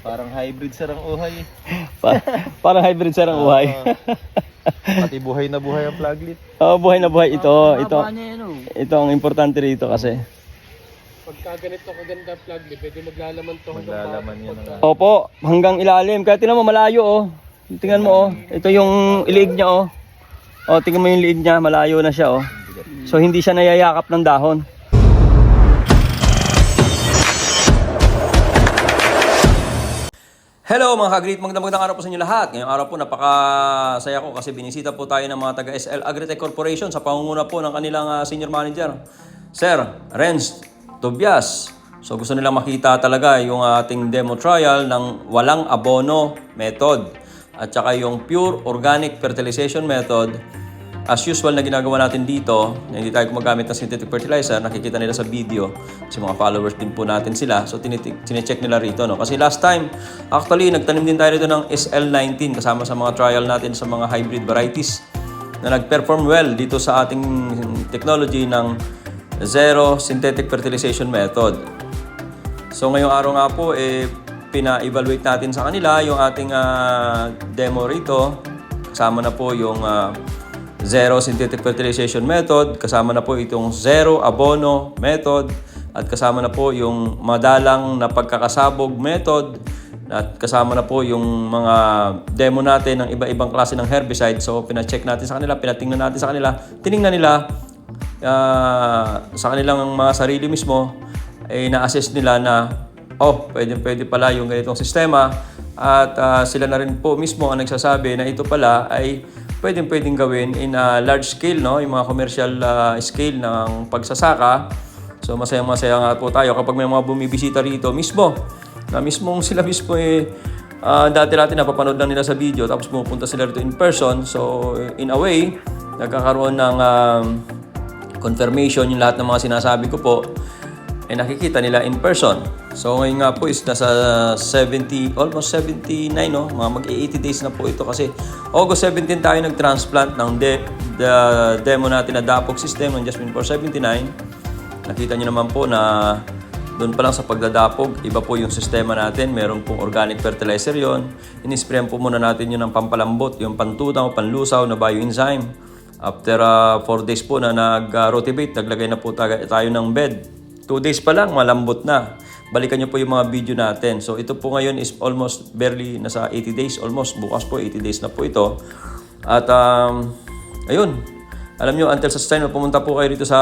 Parang hybrid sir ang uhay. eh. Pa- parang hybrid sir ang buhay. Pati buhay na buhay ang flaglet. Oo, buhay na buhay ito. Ito, oh. ito ang importante rito kasi. Pagka ganito kaganda di pwede maglalaman to Maglalaman yan ng Opo, hanggang ilalim. Kaya tingnan mo malayo oh. Tingnan mo oh. Ito yung liig niya oh. Oh, tingnan mo yung liig niya, malayo na siya oh. So hindi siya nayayakap ng dahon. Hello mga ka-great, magandang magandang araw po sa inyo lahat. Ngayong araw po napakasaya ko kasi binisita po tayo ng mga taga SL Agritech Corporation sa pangunguna po ng kanilang ah, senior manager, Sir Renz Tobias. So gusto nilang makita talaga yung ating demo trial ng walang abono method at saka yung pure organic fertilization method As usual na ginagawa natin dito, na hindi tayo gumagamit ng synthetic fertilizer, nakikita nila sa video, kasi mga followers din po natin sila. So, chinecheck nila rito. No? Kasi last time, actually, nagtanim din tayo rito ng SL19 kasama sa mga trial natin sa mga hybrid varieties na nag-perform well dito sa ating technology ng zero synthetic fertilization method. So ngayong araw nga po, eh, pina-evaluate natin sa kanila yung ating ah, demo rito. Kasama na po yung ah, zero synthetic fertilization method, kasama na po itong zero abono method, at kasama na po yung madalang na pagkakasabog method, at kasama na po yung mga demo natin ng iba-ibang klase ng herbicide. So pina-check natin sa kanila, pinatingnan natin sa kanila, tiningnan nila ah, sa kanilang mga sarili mismo, ay na-assess nila na, oh, pwede, pwede pala yung ganitong sistema. At ah, sila na rin po mismo ang nagsasabi na ito pala ay pwedeng pwedeng gawin in a large scale, no? yung mga commercial ah, scale ng pagsasaka. So masayang masaya nga po tayo kapag may mga bumibisita rito mismo, na mismong sila mismo eh, ah, dati-dati napapanood lang nila sa video tapos pumupunta sila rito in person. So in a way, nagkakaroon ng um, confirmation yung lahat ng mga sinasabi ko po ay nakikita nila in person. So ngayon nga po is nasa 70, almost 79, no? Mga mag-80 days na po ito kasi August 17 tayo nag-transplant ng de, the demo natin na DAPOC system ng Jasmine 479. Nakita nyo naman po na doon pa lang sa pagdadapog, iba po yung sistema natin. Meron pong organic fertilizer yon. Inisprayan po muna natin yun ng pampalambot, yung pantunaw, panlusaw na bioenzyme. After 4 days po na nag-rotivate, naglagay na po tayo ng bed. 2 days pa lang, malambot na. Balikan nyo po yung mga video natin. So ito po ngayon is almost barely nasa 80 days. Almost bukas po 80 days na po ito. At um, ayun, alam nyo, until sa time na pumunta po kayo dito sa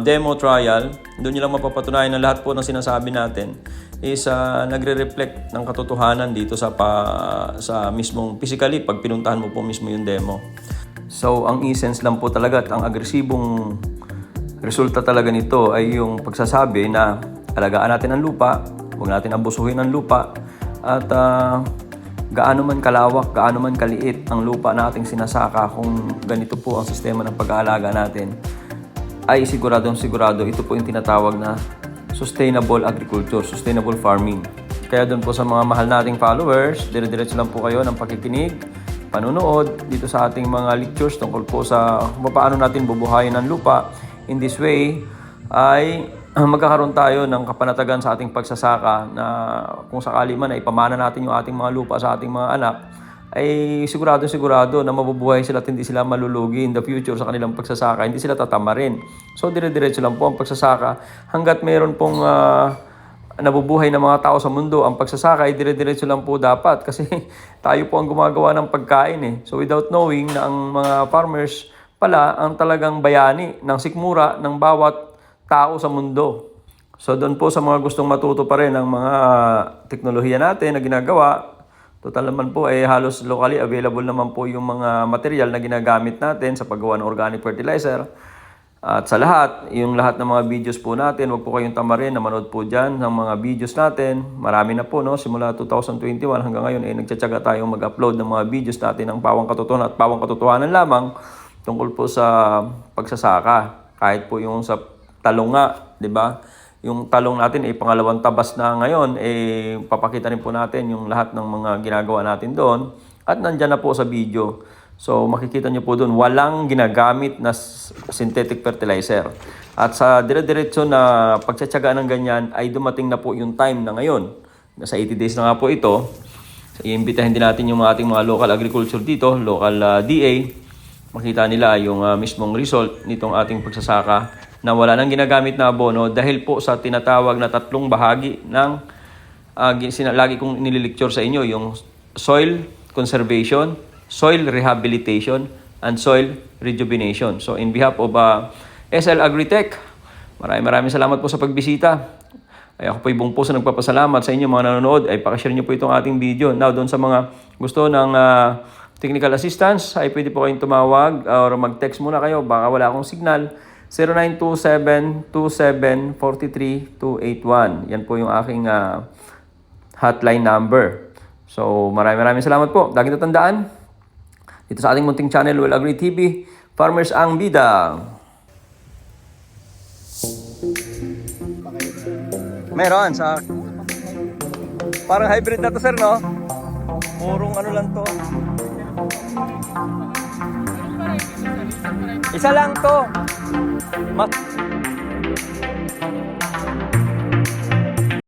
demo trial, doon nyo lang mapapatunayan na lahat po ng sinasabi natin is ah, nagre-reflect ng katotohanan dito sa pa, sa mismong physically pag pinuntahan mo po mismo yung demo. So, ang essence lang po talaga at ang agresibong resulta talaga nito ay yung pagsasabi na alagaan natin ang lupa, huwag natin abusuhin ang lupa, at ah, gaano man kalawak, gaano man kaliit ang lupa na ating sinasaka kung ganito po ang sistema ng pag-aalaga natin, ay siguradong sigurado ito po yung tinatawag na sustainable agriculture, sustainable farming. Kaya doon po sa mga mahal nating followers, dire-diretso lang po kayo ng pakikinig, panunood dito sa ating mga lectures tungkol po sa paano natin bubuhayin ang lupa. In this way, ay magkakaroon tayo ng kapanatagan sa ating pagsasaka na kung sakali man ay pamana natin yung ating mga lupa sa ating mga anak, ay sigurado sigurado na mabubuhay sila at hindi sila malulugi in the future sa kanilang pagsasaka, hindi sila tatamarin. So dire-diretso lang po ang pagsasaka hanggat mayroon pong ah, nabubuhay ng mga tao sa mundo, ang pagsasaka ay dire-diretso lang po dapat kasi tayo po ang gumagawa ng pagkain eh. So without knowing na ang mga farmers pala ang talagang bayani ng sikmura ng bawat tao sa mundo. So doon po sa mga gustong matuto pa rin ng mga teknolohiya natin na ginagawa, total naman po ay halos locally available naman po yung mga material na ginagamit natin sa paggawa ng organic fertilizer. At sa lahat, yung lahat ng mga videos po natin, wag po kayong tamarin na manood po dyan ng mga videos natin. Marami na po, no? Simula 2021 hanggang ngayon, eh, nagtsatsaga tayong mag-upload ng mga videos natin ng pawang katotohanan at pawang katotohanan lamang tungkol po sa pagsasaka. Kahit po yung sa talong nga, di ba? Yung talong natin ay pangalawang tabas na ngayon, eh papakita rin po natin yung lahat ng mga ginagawa natin doon. At nandyan na po sa video. So makikita nyo po doon, walang ginagamit na synthetic fertilizer. At sa dire-diretso na pagtsatsaga ng ganyan ay dumating na po yung time na ngayon Nasa 80 days na nga po ito. So, iimbitahin din natin yung ating mga local agriculture dito, local ah, DA. Makita nila yung ah, mismong result nitong ating pagsasaka na wala nang ginagamit na abono dahil po sa tinatawag na tatlong bahagi ng uh, lagi kong nililecture sa inyo yung soil conservation, soil rehabilitation, and soil rejuvenation. So in behalf of uh, SL Agritech, maraming maraming salamat po sa pagbisita. Ay ako po buong puso nagpapasalamat sa inyo mga nanonood. Ay pakishare niyo po itong ating video. Now, doon sa mga gusto ng ah, technical assistance, ay pwede po kayong tumawag or mag-text muna kayo. Baka wala akong signal. 0927-27-43-281. Yan po yung aking ah, hotline number. So, maraming maraming salamat po. Lagi natandaan, dito sa ating munting channel, Well Agri TV, Farmers Ang Bida. Meron sa... Parang hybrid na to, sir, no? Purong ano lang to. Isa lang to. Ma-